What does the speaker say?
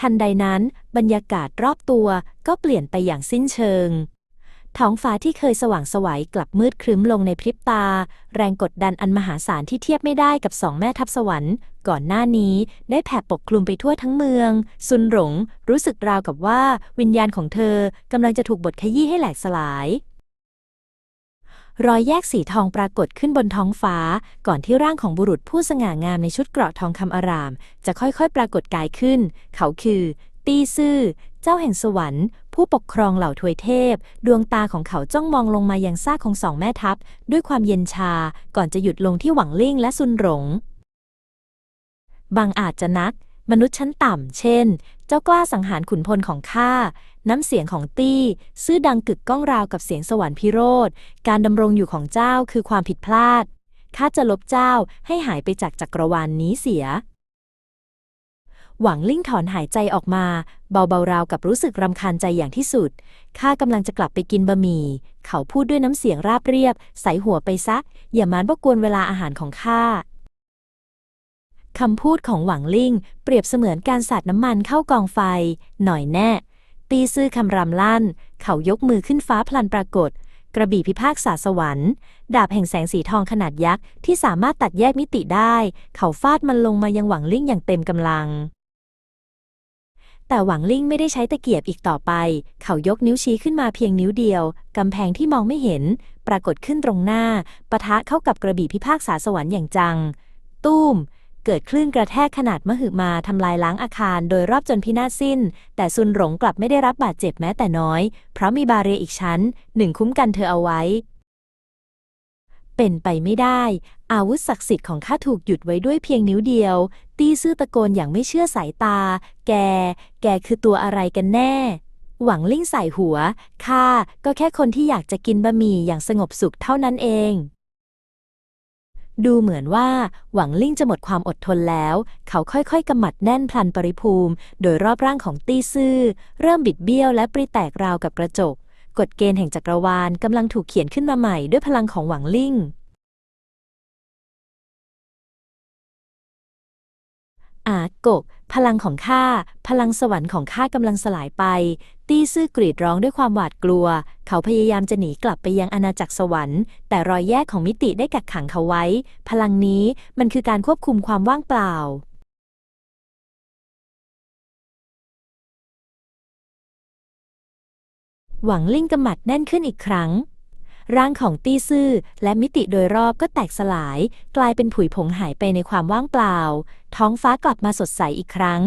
ทันใดนั้น บรรยากาศรอบตัวก็เปลี่ยนไปอย่างสิ้นเชิง ท้องฟ้าที่เคยสว่างสวัยกลับมืดครึ้มลงในพริบตา แรงกดดันอันมหาศาลที่เทียบไม่ได้กับสองแม่ทัพสวรรค์ ก่อนหน้านี้ได้แผ่ปกคลุมไปทั่วทั้งเมือง ซุนหลงรู้สึกราวกับว่า วิญญาณของเธอกำลังจะถูกบดขยี้ให้แหลกสลาย รอยแยกสีทองปรากฏขึ้นบนท้องฟ้า ก่อนที่ร่างของบุรุษผู้สง่างามในชุดเกราะทองคำอาราม จะค่อยๆ ปรากฏกายขึ้น เขาคือ ตีซื่อ เจ้าแห่งสวรรค์ ผู้ปกครองเหล่าทวยเทพ ดวงตาของเขาจ้องมองลงมายังซากของสองแม่ทัพ ด้วยความเย็นชา ก่อนจะหยุดลงที่หวังลิ่งและซุนหลงบางอาจจะนัก มนุษย์ชั้นต่ำ เช่น เจ้ากล้าสังหารขุนพลของข้า น้ำเสียงของตี้ ซื่อดังกึกก้องราวกับเสียงสวรรค์พิโรธ การดำรงอยู่ของเจ้าคือความผิดพลาด ข้าจะลบเจ้าให้หายไปจากจักรวาลนนี้เสีย หวังลิ่งถอนหายใจออกมา เบาๆราวกับรู้สึกรำคาญใจอย่างที่สุด ข้ากำลังจะกลับไปกินบะหมี่ เขาพูดด้วยน้ำเสียงราบเรียบ ใส่หัวไปซะ อย่ามานว่ากวนเวลาอาหารของข้า คำพูดของหวังลิ่ง เปรียบเสมือนการสาดน้ำมันเข้ากองไฟ หน่อยแน่ ตีซื่อคำรำลั่น เขายกมือขึ้นฟ้าพลันปรากฏ กระบี่พิพากษาสวรรค์ดาบแห่งแสงสีทองขนาดยักษ์ที่สามารถตัดแยกมิติได้ เขาฟาดมันลงมายังหวังลิ่งอย่างเต็มกำลัง แต่หวังลิ่งไม่ได้ใช้ตะเกียบอีกต่อไป เขายกนิ้วชี้ขึ้นมาเพียงนิ้วเดียวกำแพงที่มองไม่เห็น ปรากฏขึ้นตรงหน้าปะทะเข้ากับกระบี่พิพากษาสวรรค์อย่างจังตุ้ม เกิดคลื่นกระแทกขนาดมหึมาทำลายล้างอาคารโดยรอบจนพินาศสิ้น แต่ซุนหลงกลับไม่ได้รับบาดเจ็บแม้แต่น้อย เพราะมีบาเรียอีกชั้นหนึ่งคุ้มกันเธอเอาไว้ เป็นไปไม่ได้ อาวุธศักดิ์สิทธิ์ของข้าถูกหยุดไว้ด้วยเพียงนิ้วเดียว ตี้ซื่อตะโกนอย่างไม่เชื่อสายตา แก แกคือตัวอะไรกันแน่ หวังลิ่งใส่หัวข้าก็แค่คนที่อยากจะกินบะหมี่อย่างสงบสุขเท่านั้นเอง ดูเหมือนว่าหวังลิ่งจะหมดความอดทนแล้ว เขาค่อยๆกำมัดแน่นพลันปริภูมิ โดยรอบร่างของตี้ซื่อ เริ่มบิดเบี้ยวและปริแตกราวกับกระจก กฎเกณฑ์แห่งจักรวาลกำลังถูกเขียนขึ้นมาใหม่ด้วยพลังของหวังลิ่ง อากก พลังของข้า พลังสวรรค์ของข้ากำลังสลายไป ตี้ซื่อกรีดร้องด้วยความหวาดกลัว เขาพยายามจะหนีกลับไปยังอาณาจักรสวรรค์ แต่รอยแยกของมิติได้กักขังเขาไว้ พลังนี้มันคือการควบคุมความว่างเปล่า หวังลิ่งกำมัดแน่นขึ้นอีกครั้ง ร่างของตี้ซื่อและมิติโดยรอบก็แตกสลาย กลายเป็นผุยผงหายไปในความว่างเปล่า ท้องฟ้ากลับมาสดใสอีกครั้ง